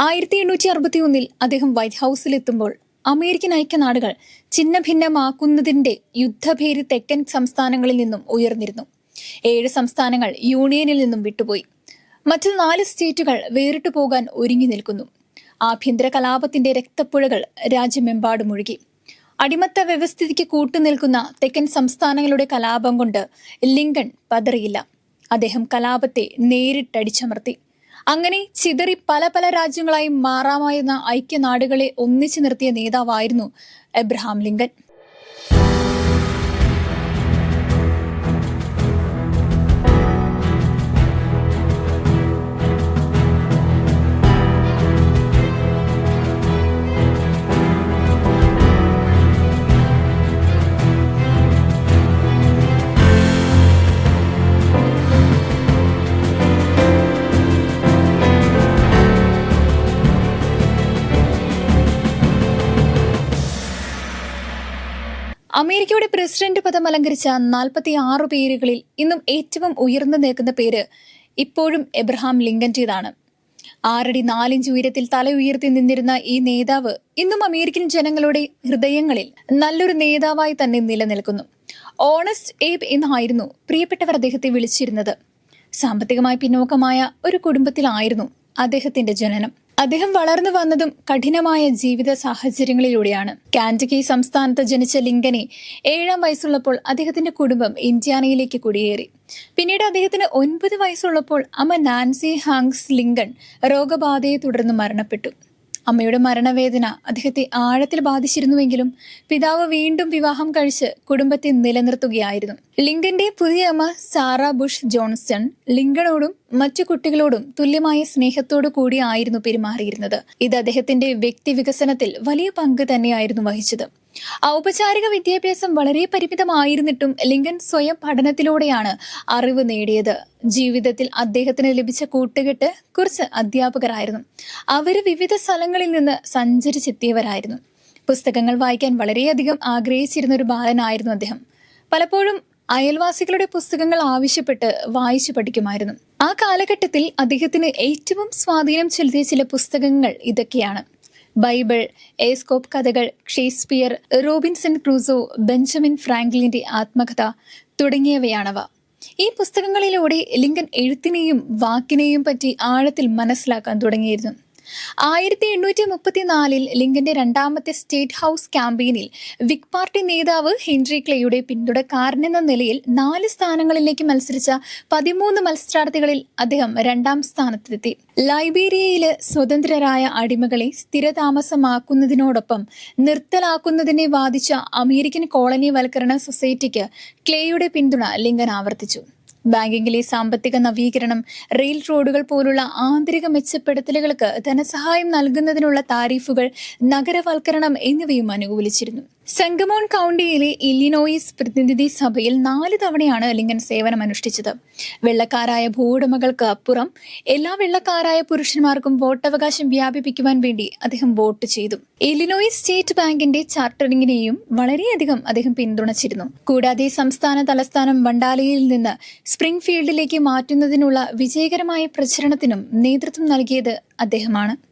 ആയിരത്തി എണ്ണൂറ്റി അറുപത്തി ഒന്നിൽ അദ്ദേഹം വൈറ്റ് ഹൌസിലെത്തുമ്പോൾ അമേരിക്കൻ ഐക്യനാടുകൾ ചിന്ന ഭിന്നമാക്കുന്നതിന്റെ യുദ്ധഭേരി തെക്കൻ സംസ്ഥാനങ്ങളിൽ നിന്നും ഉയർന്നിരുന്നു. ഏഴ് സംസ്ഥാനങ്ങൾ യൂണിയനിൽ നിന്നും വിട്ടുപോയി. മറ്റു നാല് സ്റ്റേറ്റുകൾ വേറിട്ടു പോകാൻ ഒരുങ്ങി നിൽക്കുന്നു. ആഭ്യന്തര കലാപത്തിന്റെ രക്തപ്പുഴകൾ രാജ്യമെമ്പാടും ഒഴുകി അടിമത്ത വ്യവസ്ഥിതിക്ക് കൂട്ടുനിൽക്കുന്ന തെക്കൻ സംസ്ഥാനങ്ങളുടെ കലാപം കൊണ്ട് ലിങ്കൺ പതറിയില്ല. അദ്ദേഹം കലാപത്തെ നേരിട്ടടിച്ചമർത്തി. അങ്ങനെ ചിതറി പല പല രാജ്യങ്ങളായി മാറാമായിരുന്ന ഐക്യനാടുകളെ ഒന്നിച്ചു നിർത്തിയ നേതാവായിരുന്നു എബ്രഹാം ലിങ്കൻ. അമേരിക്കയുടെ പ്രസിഡന്റ് പദം അലങ്കരിച്ച നാൽപ്പത്തി ആറ് പേരുകളിൽ ഇന്നും ഏറ്റവും ഉയർന്നു നിൽക്കുന്ന പേര് ഇപ്പോഴും എബ്രഹാം ലിങ്കന്റേതാണ്. ആറടി നാലിഞ്ച് ഉയരത്തിൽ തല ഉയർത്തി നിന്നിരുന്ന ഈ നേതാവ് ഇന്നും അമേരിക്കൻ ജനങ്ങളുടെ ഹൃദയങ്ങളിൽ നല്ലൊരു നേതാവായി തന്നെ നിലനിൽക്കുന്നു. ഓണസ്റ്റ് ഏബ് എന്നായിരുന്നു പ്രിയപ്പെട്ടവർ അദ്ദേഹത്തെ വിളിച്ചിരുന്നത്. സാമ്പത്തികമായി പിന്നോക്കമായ ഒരു കുടുംബത്തിലായിരുന്നു അദ്ദേഹത്തിന്റെ ജനനം. അദ്ദേഹം വളർന്നു വന്നതും കഠിനമായ ജീവിത സാഹചര്യങ്ങളിലൂടെയാണ്. കാൻഡകി സംസ്ഥാനത്ത് ജനിച്ച ലിങ്കനെ ഏഴാം വയസ്സുള്ളപ്പോൾ അദ്ദേഹത്തിന്റെ കുടുംബം ഇന്ത്യാനയിലേക്ക് കുടിയേറി. പിന്നീട് അദ്ദേഹത്തിന് ഒൻപത് വയസ്സുള്ളപ്പോൾ അമ്മ നാൻസി ഹാങ്സ് ലിങ്കൺ രോഗബാധയെ തുടർന്ന് മരണപ്പെട്ടു. അമ്മയുടെ മരണവേദന അദ്ദേഹത്തെ ആഴത്തിൽ ബാധിച്ചിരുന്നുവെങ്കിലും പിതാവ് വീണ്ടും വിവാഹം കഴിച്ച് കുടുംബത്തെ നിലനിർത്തുകയായിരുന്നു. ലിങ്കന്റെ പുതിയ അമ്മ സാറ ബുഷ് ജോൺസൺ ലിങ്കണോടും മറ്റു കുട്ടികളോടും തുല്യമായ സ്നേഹത്തോടു കൂടിയായിരുന്നു പെരുമാറിയിരുന്നത്. ഇത് അദ്ദേഹത്തിന്റെ വ്യക്തി വികസനത്തിൽ വലിയ പങ്ക് തന്നെയായിരുന്നു വഹിച്ചത്. ഔപചാരിക വിദ്യാഭ്യാസം വളരെ പരിമിതമായിരുന്നിട്ടും ലിങ്കൻ സ്വയം പഠനത്തിലൂടെയാണ് അറിവ് നേടിയത്. ജീവിതത്തിൽ അദ്ദേഹത്തിന് ലഭിച്ച കൂട്ടുകെട്ട് കുറച്ച് അധ്യാപകരായിരുന്നു. അവർ വിവിധ സ്ഥലങ്ങളിൽ നിന്ന് സഞ്ചരിച്ചെത്തിയവരായിരുന്നു. പുസ്തകങ്ങൾ വായിക്കാൻ വളരെയധികം ആഗ്രഹിച്ചിരുന്ന ഒരു ബാലനായിരുന്നു അദ്ദേഹം. പലപ്പോഴും അയൽവാസികളുടെ പുസ്തകങ്ങൾ ആവശ്യപ്പെട്ട് വായിച്ചു പഠിക്കുമായിരുന്നു. ആ കാലഘട്ടത്തിൽ അദ്ദേഹത്തിന് ഏറ്റവും സ്വാധീനം ചെലുത്തിയ ചില പുസ്തകങ്ങൾ ഇതൊക്കെയാണ്. ബൈബിൾ എസ്കോപ്പ് കഥകൾ ഷേക്സ്പിയർ റോബിൻസൺ ക്രൂസോ ബെഞ്ചമിൻ ഫ്രാങ്ക്ലിന്റെ ആത്മകഥ തുടങ്ങിയവയാണവ. ഈ പുസ്തകങ്ങളിലൂടെ ലിങ്കൻ എഴുത്തിനെയും വാക്കിനെയും പറ്റി ആഴത്തിൽ മനസ്സിലാക്കാൻ തുടങ്ങിയിരുന്നു. ആയിരത്തി എണ്ണൂറ്റി മുപ്പത്തിനാലിൽ ലിങ്കന്റെ രണ്ടാമത്തെ സ്റ്റേറ്റ് ഹൗസ് ക്യാമ്പയിനിൽ വിക് പാർട്ടി നേതാവ് ഹെൻറി ക്ലേയുടെ പിന്തുണക്കാരനെന്ന നിലയിൽ നാല് സ്ഥാനങ്ങളിലേക്ക് മത്സരിച്ച പതിമൂന്ന് മത്സരാർത്ഥികളിൽ അദ്ദേഹം രണ്ടാം സ്ഥാനത്തെത്തി. ലൈബീരിയയിൽ സ്വതന്ത്രരായ അടിമകളെ സ്ഥിരതാമസമാക്കുന്നതിനോടൊപ്പം നിർത്തലാക്കുന്നതിനെ വാദിച്ച അമേരിക്കൻ കോളനിവൽക്കരണ സൊസൈറ്റിക്ക് ക്ലേയുടെ പിന്തുണ ലിങ്കൻ ആവർത്തിച്ചു. ബാങ്കിങ്ങിലെ സാമ്പത്തിക നവീകരണം റെയിൽ റോഡുകൾ പോലുള്ള ആന്തരിക മെച്ചപ്പെടുത്തലുകൾക്ക് ധനസഹായം നൽകുന്നതിനുള്ള താരിഫുകൾ നഗരവൽക്കരണം എന്നിവയും അനുകൂലിച്ചിരുന്നു. സംഗമോൺ കൗണ്ടിയിലെ ഇല്ലിനോയിസ് പ്രതിനിധി സഭയിൽ നാല് തവണയാണ് ലിംഗൻ സേവനം അനുഷ്ഠിച്ചത്. വെള്ളക്കാരായ ഭൂവുടമകൾക്ക് അപ്പുറം എല്ലാ വെള്ളക്കാരായ പുരുഷന്മാർക്കും വോട്ടവകാശം വ്യാപിപ്പിക്കുവാൻ വേണ്ടി അദ്ദേഹം വോട്ട് ചെയ്തു. ഇല്ലിനോയിസ് സ്റ്റേറ്റ് ബാങ്കിന്റെ ചാർട്ടറിംഗിനെയും വളരെയധികം അദ്ദേഹം പിന്തുണച്ചിരുന്നു. കൂടാതെ സംസ്ഥാന തലസ്ഥാനം വണ്ടാലയിൽ നിന്ന് സ്പ്രിംഗ് ഫീൽഡിലേക്ക് മാറ്റുന്നതിനുള്ള വിജയകരമായ പ്രചരണത്തിനും നേതൃത്വം നൽകിയത് അദ്ദേഹമാണ്.